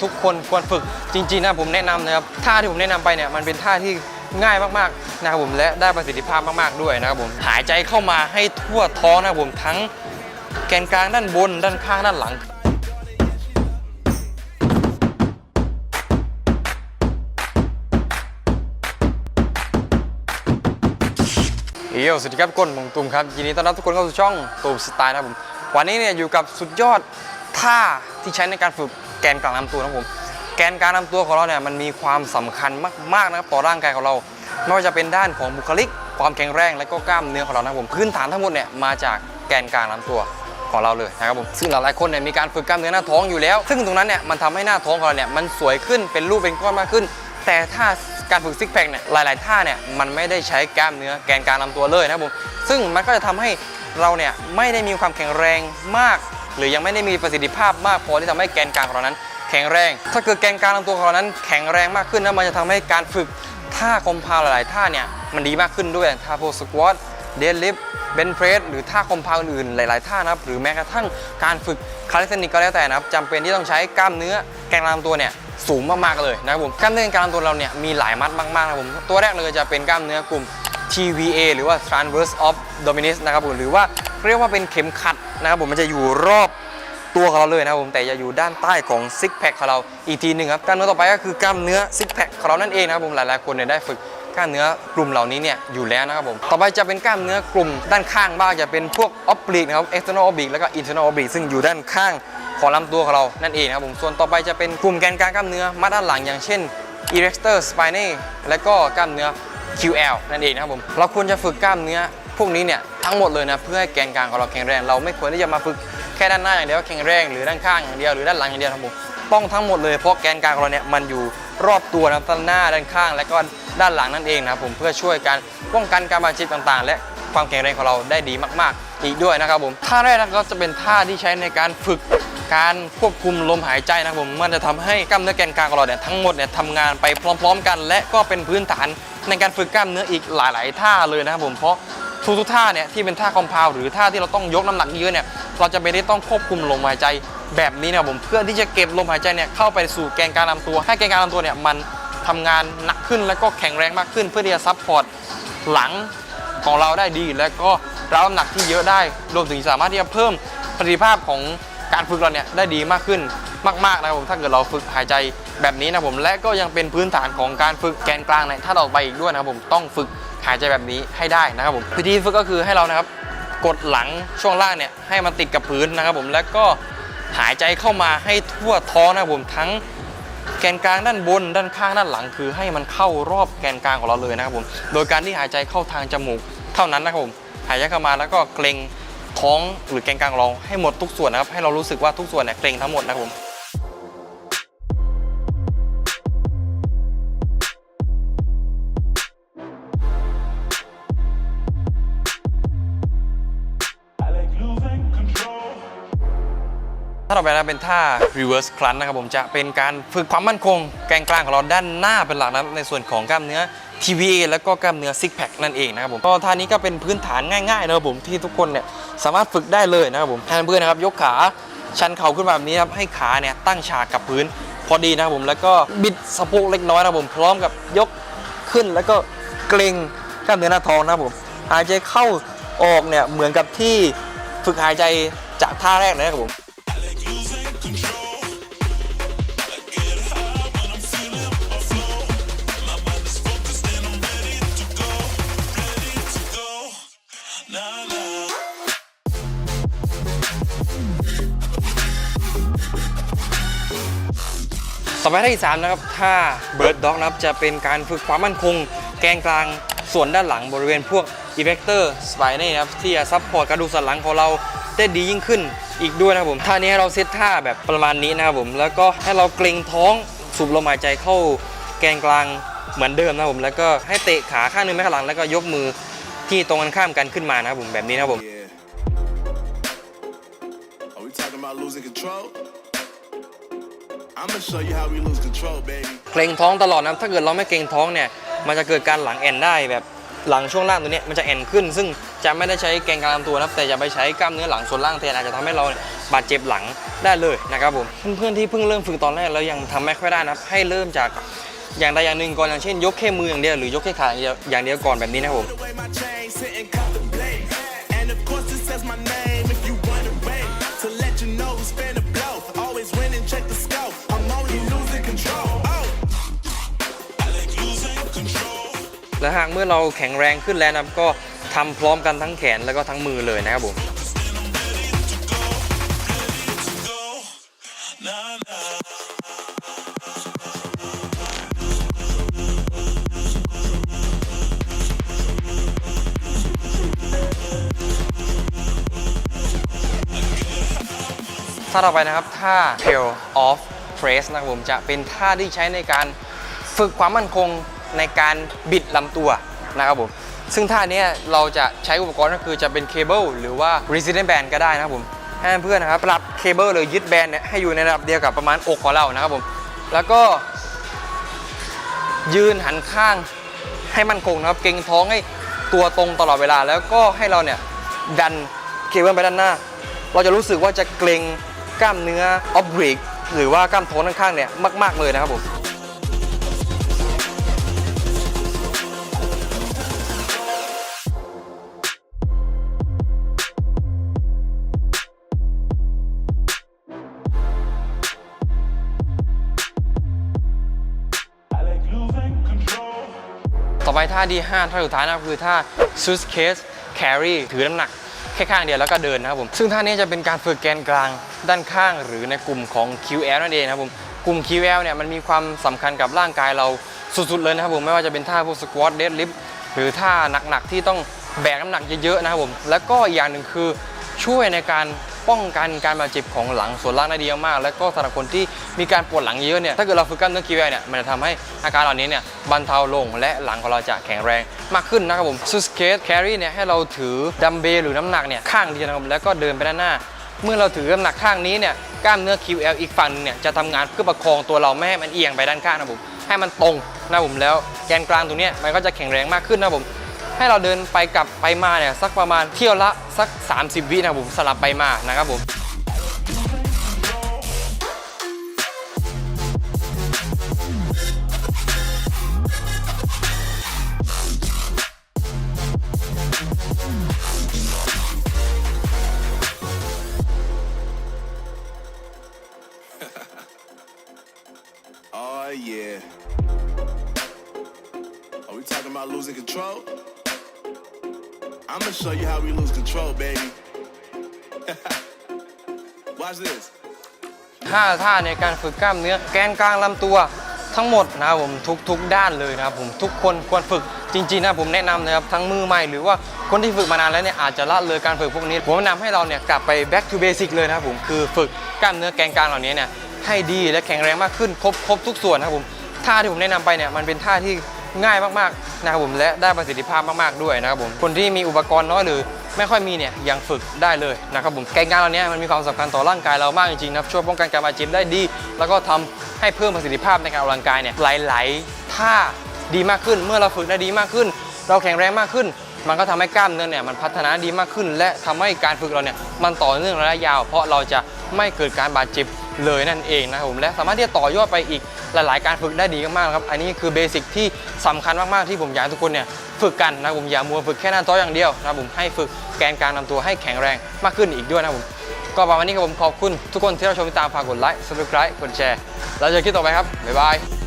ทุกคนควรฝึกจริงๆนะผมแนะนำนะครับท่าที่ผมแนะนำไปเนี่ยมันเป็นท่าที่ง่ายมากๆนะครับผมและได้ประสิทธิภาพมากๆด้วยนะครับผมหายใจเข้ามาให้ทั่วท้องนะครับผมทั้งแกนกลางด้านบน ด้านข้างด้านหลังเอียวสวัสดีครับก้นผมตุ่มครับยินดีต้อนรับทุกคนเข้าสู่ช่องตูมสไตล์นะครับผมวันนี้เนี่ยอยู่กับสุดยอดท่าที่ใช้ในการฝึก แกนกลางลำตัวนะครับผมแกนกลางลำตัวของเราเนี่ยมันมีความสำคัญมากๆนะครับต่อร่างกายของเราไม่ว่าจะเป็นด้านของบุคลิก ความแข็งแรงและก็กล้ามเนื้อของเรานะครับผมพื้นฐานทั้งหมดเนี่ยมาจากแกนกลางลำตัวของเราเลยนะครับผมซึ่งหลายๆคนเนี่ยมีการฝึกกล้ามเนื้อหน้าท้องอยู่แล้ว ซึ่งตรงนั้นเนี่ยมันทำให้หน้าท้องของเราเนี่ยมันสวยขึ้นเป็นรูปเป็นก้อนมากขึ้น แต่ถ้าการฝึกซิกแพคเนี่ยหลาย ๆ ท่าเนี่ยมันไม่ได้ใช้กล้ามเนื้อแกนกลางลำตัวเลยนะครับผมซึ่งมันก็จะทำให้เราเนี่ยไม่ได้มีความแข็งแรงมาก หรือยังไม่ได้มีประสิทธิภาพมากพอที่ทำให้แกนกลางของเรานั้น แข็งแรง ถ้าเกิดแกนกลางลำตัวของเรานั้น แข็งแรงมากขึ้นนะมันจะทำให้การฝึกท่าคอมพาวหลาย ๆ ท่าเนี่ยมันดีมากขึ้นด้วยท่าโพสควอตเดนลิฟเบนเพรสหรือท่าคอมพาวอื่นๆหลาย ๆ ท่านะครับหรือแม้กระทั่งการฝึกคาลิสเทนิกก็แล้วแต่นะครับจำเป็นที่ต้องใช้กล้ามเนื้อแกนกลางลำตัวเนี่ยสูงมาก ๆ เลยนะครับผมกล้ามเนื้อแกนกลางลำตัวเราเนี่ยมีหลายมัดมาก ๆ นะครับผมตัวแรกเลยจะเป็นกล้ามเนื้อกลุ่ม TVA หรือว่า transverse of dominis นะครับผมหรือว่า เรียกว่าเป็นเข็มขัดนะครับผมมันจะอยู่รอบตัวของเราเลยนะครับผมแต่จะอยู่ด้านใต้ของซิกแพคของเราอีกทีหนึ่งครับกล้ามเนื้อต่อไปก็คือกล้ามเนื้อซิกแพคของเรานั่นเองนะครับผมหลายๆคนเนี่ยได้ฝึกกล้ามเนื้อกลุ่มเหล่านี้เนี่ยอยู่แล้วนะครับผมต่อไปจะเป็นกล้ามเนื้อกลุ่มด้านข้างบ้างจะเป็นพวกออ b บ i กนะครับ external oblique แล้วก็ internal oblique ซึ่งอยู่ด้านข้างของลำตัวของเรานั่นเองนะครับผมส่วนต่อไปจะเป็นกลุ่มแกนกลางกล้ามเนื้อมาด้านหลังอย่างเช่น erector spinae และก็กล้ามเนื้อ QL นั่นเองนะครับผมเราควรจะฝึกกล้ามเนื้อ วกนี้เนี่ยทั้งหมดเลยนะเพื่อให้แกนกลางของเราแข็งแรง เราไม่ควรที่จะมาฝึกแค่ด้านหน้าอย่างเดียวแข็งแรงหรือด้านข้างอย่างเดียวหรือด้านหลังอย่างเดียวครับผมต้องทั้งหมดเลยเพราะแกนกลางของเราเนี่ยมันอยู่รอบตัวนะด้านหน้าด้านข้าง และก็ด้านหลังนั่นเองนะครับผมเพื่อช่วยการป้องกันการบาดเจ็บต่าง ๆ และความแข็งแรงของเราได้ดีมากๆ อีกด้วยนะครับผมท่าแรกนะครับก็จะเป็นท่าที่ใช้ในการฝึกการควบคุมลมหายใจนะครับผมมันจะทำให้กล้ามเนื้อแกนกลางของเราเนี่ยทั้งหมดเนี่ยทำงานไปพร้อม ๆ กัน และก็เป็นพื้นฐานในการฝึกกล้ามเนื้ออีกหลาย ๆ ท่าเลยนะครับผมเพราะ ทุกๆท่าเนี่ยที่เป็นท่าคอมเพลหรือท่าที่เราต้องยกน้ำหนักเยอะเนี่ยเราจะไม่ได้ต้องควบคุมลมหายใจแบบนี้นะผมเพื่อที่จะเก็บลมหายใจเนี่ยเข้าไปสู่แกนกลางลำตัว ให้แกนกลางลำตัวเนี่ยมันทำงานหนักขึ้นแล้วก็แข็งแรงมากขึ้น เพื่อที่จะซัพพอร์ตหลังของเราได้ดี และก็รับน้ำหนักที่เยอะได้รวมถึงสามารถที่จะเพิ่มประสิทธิภาพของการฝึกเราเนี่ยได้ดีมากขึ้นมากๆนะครับผมถ้าเกิดเราฝึกหายใจแบบนี้นะผมและก็ยังเป็นพื้นฐานของการฝึกแกนกลางในท่าต่อไปอีกด้วยนะครับผมต้องฝึก หายใจแบบนี้ให้ได้นะครับผมวิธีฝึกก็คือให้เรานะครับกดหลังช่วงล่างเนี่ยให้มันติดกับพื้นนะครับผมแล้วก็หายใจเข้ามาให้ทั่วท้องนะครับผมทั้งแกนกลางด้านบน ด้านข้างด้านหลัง คือให้มันเข้ารอบแกนกลางของเราเลยนะครับผมโดยการที่หายใจเข้าทางจมูกเท่านั้นนะครับผมหายใจเข้ามาแล้วก็เกรงท้องหรือแกนกลางของเราให้หมดทุกส่วนนะครับให้เรารู้สึกว่าทุกส่วนเนี่ยเกรงทั้งหมดนะครับผมาต่อไปนะเป็นท่า reverse crunch นะครับผมจะเป็นการฝึกความมั่นคง แกนกลางของเราด้านหน้าเป็นหลักนะในส่วนของกล้ามเนื้อ TVA แล้วก็กล้ามเนื้อ six pack นั่นเองนะครับผมก็ท่านี้ก็เป็นพื้นฐานง่ายๆนะครับผมที่ทุกคนเนี่ยสามารถฝึกได้เลยนะครับผมให้เพื่อนนะครับยกขาชันเข่าขึ้นมาแบบนี้ครับให้ขาเนี่ยตั้งฉากกับพื้นพอดีนะครับผมแล้วก็บิดสะโพกเล็กน้อยนะครับผมพร้อมกับยกขึ้นแล้วก็เกรงกล้ามเนื้อหน้าท้องนะครับผมหายใจเข้าออกเนี่ยเหมือนกับที่ฝึกหายใจจากท่าแรกเลยนะครับผม ต่อไปท่าที่สามนะครับท่าเบิร์ดด็อกนะครับจะเป็นการฝึกความมั่นคง แกนกลางส่วนด้านหลังบริเวณพวก e f e c t o r spine นะครับที่จะซัพพอร์ตกระดูกสันหลังของเราได้ดียิ่งขึ้นอีกด้วยนะครับผมท่านี้ให้เราเซตท่าแบบประมาณนี้นะครับผมแล้วก็ให้เราเกรงท้องสูบลมหายใจเข้าแกนกลางเหมือนเดิมนะครับผมแล้วก็ให้เตะขาข้างหนึงไปข้างหลังแล้วก็ยกมือที่ตรงกันข้ามกันขึ้นมานะครับผมแบบนี้นะครับผม Yeah. Are we talking about losing control? เกรงท้องตลอดนะถ้าเกิดเราไม่เกรงท้องเนี่ยมันจะเกิดการหลังแอนได้แบบหลังช่วงล่างตัวเนี้ยมันจะแอนขึ้น ซึ่งจะไม่ได้ใช้แกนกลางลำตัวนะครับแต่จะไปใช้กล้ามเนื้อหลังส่วนล่างแทนอาจจะทำให้เราเนี่ยบาดเจ็บหลังได้เลยนะครับผมเพื่อนๆที่เพิ่งเริ่มฝึกตอนแรกแล้วยังทำไม่ค่อยได้นะครับให้เริ่มจากอย่างใดอย่างหนึ่งก่อนอย่างเช่น ยกแค่มืออย่างเดียวหรือยกแค่ขาอย่างเดียวอย่างเดียวก่อนแบบนี้นะครับผม และหากเมื่อเราแข็งแรงขึ้นแล้วนะครับก็ทำพร้อมกันทั้งแขนแล้วก็ทั้งมือเลยนะครับผมท่าต่อไปนะครับท่า tail off press นะครับผมจะเป็นท่าที่ใช้ในการฝึกความมั่นคง ในการบิดลำตัวนะครับผมซึ่งท่าเนี้ยเราจะใช้อุปกรณ์ก็คือจะเป็นเคเบิลหรือว่า resistance band ก็ได้นะครับผมให้เพื่อนนะครับปรับเคเบิลหรือยึดแบนเนี่ยให้อยู่ในระดับเดียวกับประมาณอกของเรานะครับผมแล้วก็ ยืนหันข้างให้มั่นคงนะครับ เกรงท้องให้ตัวตรงตลอดเวลา แล้วก็ให้เราเนี่ยดันเคเบิลไปด้านหน้า เราจะรู้สึกว่าจะเกรงกล้ามเนื้อออฟบริกหรือว่ากล้ามท้องข้างเนี่ยมาก ๆเลยนะครับผม อไปท่าที่5ท่าสุดท้ายนะครับคือท่า suitcase carry ถือน้ำหนักแค่ข้างเดียวแล้วก็เดินนะครับผม ซึ่งท่านี้จะเป็นการฝึกแกนกลางด้านข้างหรือในกลุ่มของ QL นั่นเองนะครับผม กลุ่ม QL เนี่ยมันมีความสำคัญกับร่างกายเราสุดๆเลยนะครับผมไม่ว่าจะเป็นท่าพวก squat deadlift หรือท่าหนักๆที่ต้องแบกน้ำหนักเยอะๆนะครับผม แล้วก็อย่างหนึ่งคือช่วยในการ ป้องกันการบาดเจ็บของหลังส่วนล่างได้ดีมาก แล้วก็สำหรับคนที่มีการปวดหลังเยอะเนี่ยถ้าเกิดเราฝึกกล้ามเนื้อ QL เนี่ยมันจะทำให้อาการเหล่านี้เนี่ยบรรเทาลงและหลังของเราจะแข็งแรงมากขึ้นนะครับผม s u s k a t e carry เนี่ยให้เราถือดัมเบลหรือน้ำหนักเนี่ยข้างเดียวนะครับแล้วก็เดินไปด้านหน้า เมื่อเราถือน้ำหนักข้างนี้เนี่ยกล้ามเนื้อ QL อีกฝั่งหนึงเนี่ยจะทำงานเพื่อประคองตัวเราไม่ให้มันเอียงไปด้านข้างนะครับผมให้มันตรงนะครับผมแล้วแกนกลางตรงนี้มันก็จะแข็งแรงมากขึ้นนะครับผม ให้เราเดินไปกลับไปมาเนี่ยสักประมาณเที่ยวละสัก 30 วินะครับผมสลับไปมานะครับผม talking about losing control? I'm gonna show you how we lose control, baby. Watch this. ท่าท่าในการฝึกกล้ามเนื้อแกนกลางลำตัวทั้งหมดนะครับผมทุกทุกด้านเลยนะครับผมทุกคนควรฝึกจริงๆนะผมแนะนำนะครับทั้งมือใหม่หรือว่าคนที่ฝึกมานานแล้วเนี่ยอาจจะละเลยการฝึกพวกนี้ ผมแนะนำให้เราเนี่ยกลับไป back to basic เลยนะครับผมคือฝึกกล้ามเนื้อแกนกลางเหล่านี้เนี่ยให้ดีและแข็งแรงมากขึ้นครบครบทุกส่วนนะครับผมท่าที่ผมแนะนำไปเนี่ยมันเป็นท่าที่ ง่ายมากๆนะครับผมและได้ประสิทธิภาพมากๆด้วยนะครับผมคนที่มีอุปกรณ์น้อยหรือไม่ค่อยมีเนี่ยยังฝึกได้เลยนะครับผมกนกลางเหล่านี้ยมันมีความสำคัญต่อร่างกายเรามากจริงๆนะครับช่วยป้องกันการบาดเจ็บได้ดี แล้วก็ทำให้เพิ่มประสิทธิภาพในการออกกำลังกายเนี่ยหลายๆท่าดีมากขึ้น เมื่อเราฝึกได้ดีมากขึ้น เราแข็งแรงมากขึ้น มันก็ทำให้กล้ามเนื้อเนี่ยมันพัฒนาดีมากขึ้น และทำให้การฝึกเราเนี่ยมันต่อเนื่องระยะยาว เพราะเราจะไม่เกิดการบาดเจ็บ เลยนั่นเองนะครับผมและสามารถที่จะต่อยอดไปอีกหลาย ๆ การฝึกได้ดีมากๆครับอันนี้คือเบสิกที่สำคัญมากๆที่ผมอยากให้ทุกคนเนี่ยฝึกกันนะครับผมอย่ามัวฝึกแค่หน้าโต๊ะอย่างเดียวนะครับผมให้ฝึกแกนกลางลำตัวให้แข็งแรงมากขึ้นอีกด้วยนะครับผมก็ประมาณนี้ครับผมขอบคุณทุกคนที่เราชมติดตามฝากกดไลค์ subscribe กดแชร์แล้วเจอกันคลิปต่อไปครับบ๊ายบาย